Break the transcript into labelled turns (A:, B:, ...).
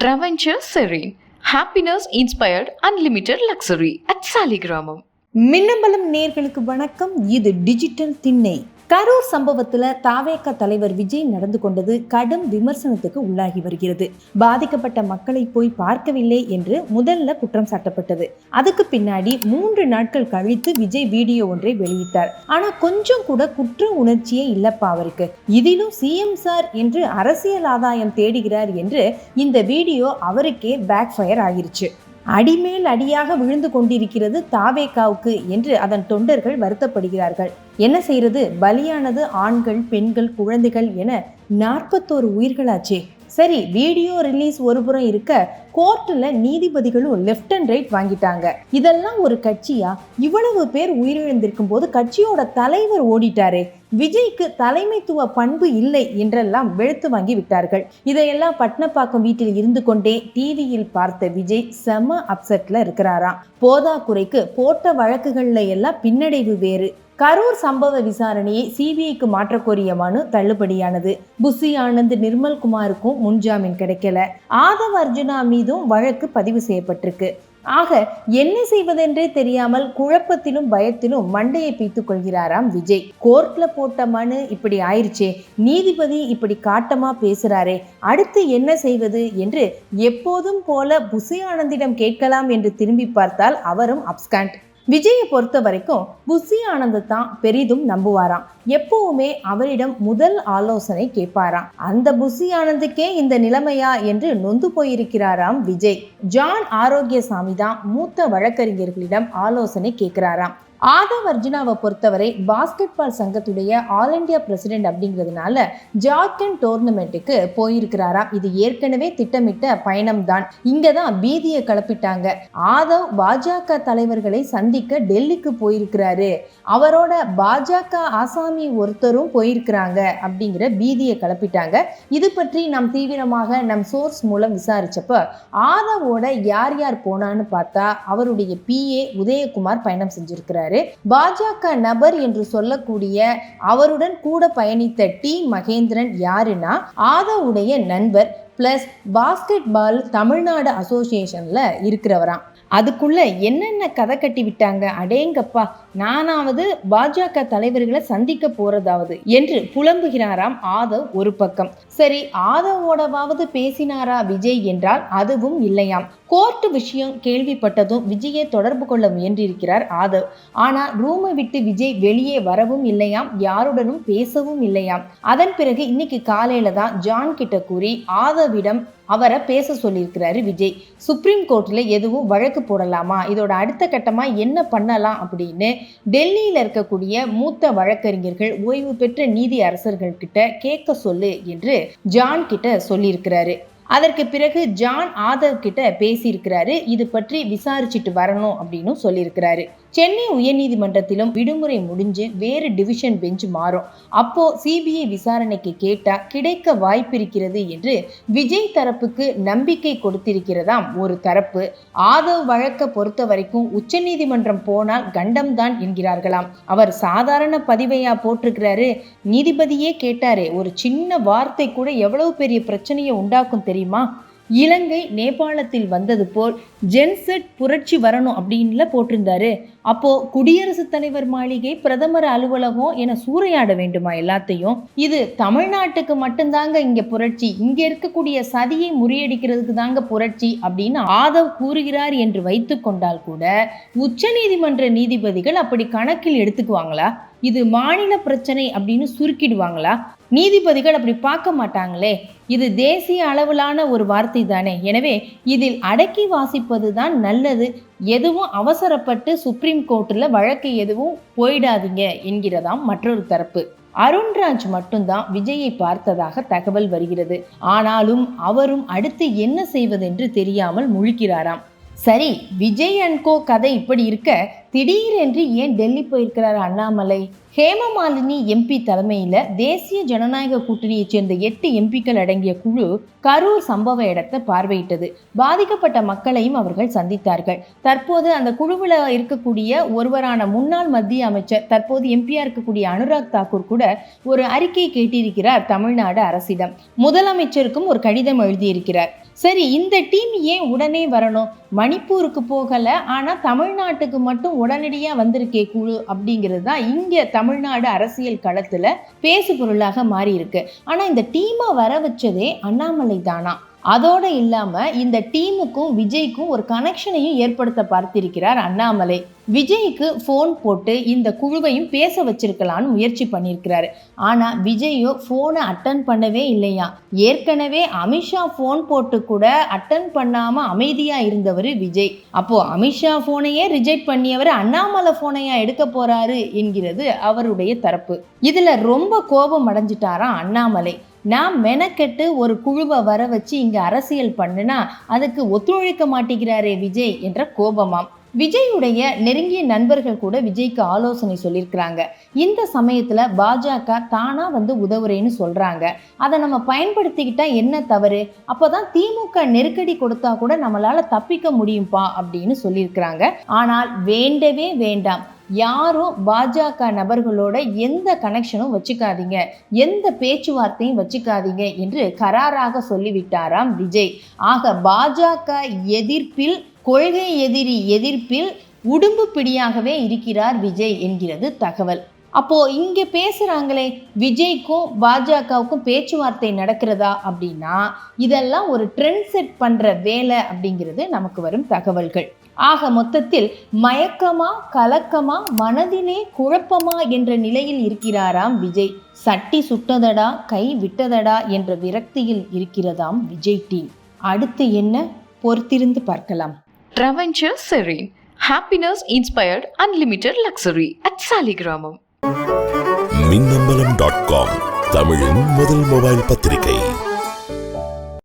A: ట్రవెంచర్ serene happiness inspired unlimited luxury at Saligramam
B: Minnambalam நேர்களுக்கு வணக்கம் இது டிஜிட்டல் திண்ணை கரூர் சம்பவத்தில் தாவேக தலைவர் விஜய் நடந்து கொண்டது கடும் விமர்சனத்துக்கு உள்ளாகி வருகிறது. பாதிக்கப்பட்ட மக்களை போய் பார்க்கவில்லை என்று முதல்ல குற்றம் சாட்டப்பட்டது. அதுக்கு பின்னாடி மூன்று நாட்கள் கழித்து விஜய் வீடியோ ஒன்றை வெளியிட்டார். ஆனா கொஞ்சம் கூட குற்ற உணர்ச்சியே இல்லப்பா அவருக்கு. இதிலும் சிஎம் சார் என்று அரசியல் ஆதாயம் தேடுகிறார் என்று இந்த வீடியோ அவருக்கே பேக் ஃபயர் ஆகிருச்சு. அடிமேல் அடியாக விழுந்து கொண்டிருக்கிறது தாவேக்காவுக்கு என்று அதன் தொண்டர்கள் வருத்தப்படுகிறார்கள். என்ன செய்யறது பலியானது ஆண்கள் பெண்கள் குழந்தைகள் என நாற்பத்தோரு உயிர்களாச்சே. சரி வீடியோ ரிலீஸ் ஒரு புறம் இருக்க கோர்ட்டில் நீதிபதிகளும் லெஃப்ட் அண்ட் ரைட் வாங்கிட்டாங்க. இதெல்லாம் ஒரு கட்சியா? இவ்வளவு பேர் உயிரிழந்திருக்கும் போது கட்சியோட தலைவர் ஓடிட்டாரே. விஜய்க்கு தலைமைத்துவ பண்பு இல்லை என்றெல்லாம் வெளுத்து வாங்கி விட்டார்கள். இதையெல்லாம் பட்னப்பாக்கம் வீட்டில் இருந்து கொண்டே டிவியில் பார்த்த விஜய் செம அப்செட்ல இருக்கிறாராம். போதா குறைக்கு போட்ட வழக்குகள்ல எல்லாம் பின்னடைவு வேறு. கரூர் சம்பவ விசாரணையை சிபிஐக்கு மாற்றக்கோரிய மனு தள்ளுபடியானது. புசி ஆனந்த் நிர்மல் குமாருக்கும் முன்ஜாமீன் கிடைக்கல. ஆதவ் அர்ஜுனா மீதும் வழக்கு பதிவு செய்யப்பட்டிருக்கு. ஆக என்ன செய்வதென்றே தெரியாமல் குழப்பத்திலும் பயத்திலும் மண்டையை பீத்துக் கொள்கிறாராம் விஜய். கோர்ட்ல போட்ட மனு இப்படி ஆயிடுச்சே நீதிபதி இப்படி காட்டமா பேசுறாரே அடுத்து என்ன செய்வது என்று எப்போதும் போல புசி ஆனந்திடம் கேட்கலாம் என்று திரும்பி பார்த்தால் அவரும் அப்ஸ்காண்ட். விஜயை பொறுத்த வரைக்கும் புசி ஆனந்த் தான் பெரிதும் நம்புவாராம். எப்பவுமே அவரிடம் முதல் ஆலோசனை கேட்பாராம். அந்த புசி ஆனந்துக்கே இந்த நிலைமையா என்று நொந்து போயிருக்கிறாராம் விஜய். ஜான் ஆரோக்கியசாமி தான் மூத்த வழக்கறிஞர்களிடம் ஆலோசனை கேட்கிறாராம். ஆதவ் அர்ஜுனாவை பொறுத்தவரை பாஸ்கெட் பால் சங்கத்துடைய ஆல் இண்டியா பிரசிடென்ட் அப்படிங்கிறதுனால ஜார்க்கண்ட் டோர்னமெண்ட்டுக்கு போயிருக்கிறாராம். இது ஏற்கனவே திட்டமிட்ட பயணம் தான் இங்கே தான் பீதியை கிளப்பிட்டாங்க. ஆதவ் பாஜக தலைவர்களை சந்திக்க டெல்லிக்கு போயிருக்கிறாரு. அவரோட பாஜக ஆசாமி ஒருத்தரும் போயிருக்கிறாங்க அப்படிங்கிற பீதியை கிளப்பிட்டாங்க. இது பற்றி நாம் தீவிரமாக நம் சோர்ஸ் மூலம் விசாரிச்சப்ப ஆதவோட யார் யார் போனான்னு பார்த்தா அவருடைய பிஏ உதயகுமார் பயணம் செஞ்சிருக்கிறார். பாஜக நபர் என்று சொல்லக்கூடிய அவருடன் கூட பயணித்த டி. மகேந்திரன் யாருன்னா ஆதவுடைய நண்பர் பிளஸ் பாஸ்கெட் பால் தமிழ்நாடு அசோசியேஷன்ல இருக்கிறவராம். அதுக்குள்ள என்னென்ன கதை கட்டி விட்டாங்க? அடேங்கப்பா நானாவது பாஜக தலைவர்களை சந்திக்க போறதாவது என்று புலம்புகிறாராம் ஆதவ் ஒரு பக்கம். சரி ஆதவோடவாவது பேசினாரா விஜய் என்றால் அதுவும் இல்லையாம். கோர்ட்டு விஷயம் கேள்விப்பட்டதும் விஜயை தொடர்பு கொள்ள முயன்றிருக்கிறார் ஆதவ். ஆனால் ரூமை விட்டு விஜய் வெளியே வரவும் இல்லையாம் யாருடனும் பேசவும் இல்லையாம். அதன் பிறகு இன்னைக்கு காலையில தான் ஜான் கிட்ட கூறி ஆதவிடம் அவரை பேச சொல்லியிருக்கிறாரு விஜய். சுப்ரீம் கோர்ட்டில் எதுவும் வழக்கு போடலாமா? இதோட அடுத்த கட்டமாக என்ன பண்ணலாம் அப்படின்னு டெல்லியில் இருக்கக்கூடிய மூத்த வழக்கறிஞர்கள் ஓய்வு பெற்ற நீதி அரசர்கள் கிட்ட கேட்க சொல்லு என்று ஜான் கிட்ட சொல்லியிருக்கிறாரு. அதற்கு பிறகு ஜான் ஆதவ் கிட்ட பேசியிருக்கிறாரு. இது பற்றி விசாரிச்சுட்டு வரணும் அப்படின்னு சொல்லியிருக்கிறாரு. சென்னை உயர்நீதிமன்றத்திலும் விடுமுறை முடிஞ்சு வேறு டிவிஷன் பெஞ்ச் மாறும். அப்போ சிபிஐ விசாரணைக்கு கேட்டா கிடைக்க வாய்ப்பிருக்கிறது என்று விஜய் தரப்புக்கு நம்பிக்கை கொடுத்திருக்கிறதாம் ஒரு தரப்பு. ஆதவ் வழக்க பொறுத்த வரைக்கும் உச்சநீதிமன்றம் போனால் கண்டம்தான் என்கிறார்களாம். அவர் சாதாரண பதிவையா போட்டிருக்கிறாரு. நீதிபதியே கேட்டாரே ஒரு சின்ன வார்த்தை கூட எவ்வளவு பெரிய பிரச்சனையை உண்டாக்கும் தெரியுமா? இலங்கை நேபாளத்தில் வந்தது போல் ஜென்செட் புரட்சி வரணும் அப்படின்ல போட்டிருந்தாரு. அப்போ குடியரசுத் தலைவர் மாளிகை பிரதமர் அலுவலகம் என சூறையாட வேண்டுமா எல்லாத்தையும்? இது தமிழ்நாட்டுக்கு மட்டும்தாங்க இங்க புரட்சி. இங்க இருக்கக்கூடிய சதியை முறியடிக்கிறதுக்கு தாங்க புரட்சி அப்படின்னு ஆதவ் கூறுகிறார் என்று வைத்து கொண்டால் கூட உச்சநீதிமன்ற நீதிபதிகள் அப்படி கணக்கில் எடுத்துக்குவாங்களா? இது மாநில பிரச்சனை அப்படின்னு சுருக்கிடுவாங்களா? நீதிபதிகள் அப்படி பார்க்க மாட்டாங்களே. இது தேசிய அளவிலான ஒரு வார்த்தை தானே. எனவே இதில் அடக்கி வாசிப்பது தான் நல்லது. எதுவும் அவசரப்பட்டு சுப்ரீம் கோர்ட்டில் வழக்கு எதுவும் போயிடாதீங்க என்கிறதாம் மற்றொரு தரப்பு. அருண்ராஜ் மட்டும்தான் விஜயை பார்த்ததாக தகவல் வருகிறது. ஆனாலும் அவரும் அடுத்து என்ன செய்வதென்று தெரியாமல் முழிக்கிறாராம். சரி விஜய் அண்ட் கோ கதை இப்படி இருக்க திடீரென்று ஏன் டெல்லி போயிருக்கிறார் அண்ணாமலை? ஹேமமாலினி எம்பி தலைமையில் தேசிய ஜனநாயக கூட்டணியைச் சேர்ந்த எட்டு எம்பிக்கள் அடங்கிய குழு கரூர் சம்பவ இடத்தை பார்வையிட்டது. பாதிக்கப்பட்ட மக்களையும் அவர்கள் சந்தித்தார்கள். தற்போது அந்த குழுவில் இருக்கக்கூடிய ஒருவரான முன்னாள் மத்திய அமைச்சர் தற்போது எம்பியாக இருக்கக்கூடிய அனுராக் தாக்கூர் கூட ஒரு அறிக்கை கேட்டிருக்கிறார் தமிழ்நாடு அரசிடம். முதலமைச்சருக்கும் ஒரு கடிதம் எழுதியிருக்கிறார். சரி இந்த டீம் ஏன் உடனே வரணும்? மணிப்பூருக்கு போகலை ஆனால் தமிழ்நாட்டுக்கு மட்டும் உடனடியாக வந்திருக்கே குழு அப்படிங்கிறது தான் இங்கே தமிழ்நாடு அரசியல் களத்தில் பேசு பொருளாக மாறியிருக்கு. ஆனால் இந்த டீமை வர வச்சதே அண்ணாமலை தானா? அதோடு இல்லாமல் இந்த டீமுக்கும் விஜய்க்கும் ஒரு கனெக்ஷனையும் ஏற்படுத்த பார்த்திருக்கிறார் அண்ணாமலை. விஜய்க்கு ஃபோன் போட்டு இந்த குழுவையும் பேச வச்சிருக்கலான்னு முயற்சி பண்ணியிருக்கிறாரு ஆனால் விஜயோ ஃபோனை அட்டன் பண்ணவே இல்லையா? ஏற்கனவே அமித்ஷா ஃபோன் போட்டு கூட அட்டன் பண்ணாமல் அமைதியாக இருந்தவர் விஜய். அப்போது அமித்ஷா ஃபோனையே ரிஜெக்ட் பண்ணியவர் அண்ணாமலை ஃபோனையா எடுக்க போகிறாரு என்கிறது அவருடைய தரப்பு. இதில் ரொம்ப கோபம் அடைஞ்சிட்டாராம் அண்ணாமலை. நான் மெனக்கெட்டு ஒரு குழுவை வர வச்சு இங்கே அரசியல் பண்ணுனா அதுக்கு ஒத்துழைக்க மாட்டேங்கிறாரே விஜய் என்ற கோபமாம். விஜயுடைய நெருங்கிய நண்பர்கள் கூட விஜய்க்கு ஆலோசனை சொல்லியிருக்கிறாங்க இந்த சமயத்தில் பாஜக தானா வந்து உதவுறேன்னு சொல்கிறாங்க அதை நம்ம பயன்படுத்திக்கிட்டா என்ன தவறு? அப்போதான் திமுக நெருக்கடி கொடுத்தா கூட நம்மளால் தப்பிக்க முடியும்பா அப்படின்னு சொல்லியிருக்கிறாங்க ஆனால் வேண்டவே வேண்டாம். யாரும் பாஜக நபர்களோட எந்த கனெக்ஷனும் வச்சுக்காதீங்க. எந்த பேச்சுவார்த்தையும் வச்சுக்காதீங்க என்று கராராக சொல்லிவிட்டாராம் விஜய். ஆக பாஜக எதிர்ப்பில் கொள்கை எதிரி எதிர்ப்பில் உடும்பு பிடியாகவே இருக்கிறார் விஜய் என்கிறது தகவல். அப்போ இங்க பேசுறாங்களே விஜய்க்கும் பாஜகவுக்கும் பேச்சுவார்த்தை நடக்கிறதா அப்படின்னா இதெல்லாம் ஒரு ட்ரெண்ட் செட் பண்ற வேலை அப்படிங்கிறது நமக்கு வரும் தகவல்கள். ஆக மொத்தத்தில் மயக்கமா கலக்கமா மனதிலே குழப்பமா என்ற நிலையில் இருக்கிறாராம் விஜய். சட்டி சுட்டதடா கை விட்டதடா என்ற விரக்தியில் இருக்கிறதாம் விஜய் டீம். அடுத்து என்ன? பொறுத்திருந்து பார்க்கலாம்.
A: Traventure Serene. Happiness inspired unlimited luxury at Saligramam.
C: Minnambalam dot com தமிழின் முதல் மொபைல் பத்திரிகை.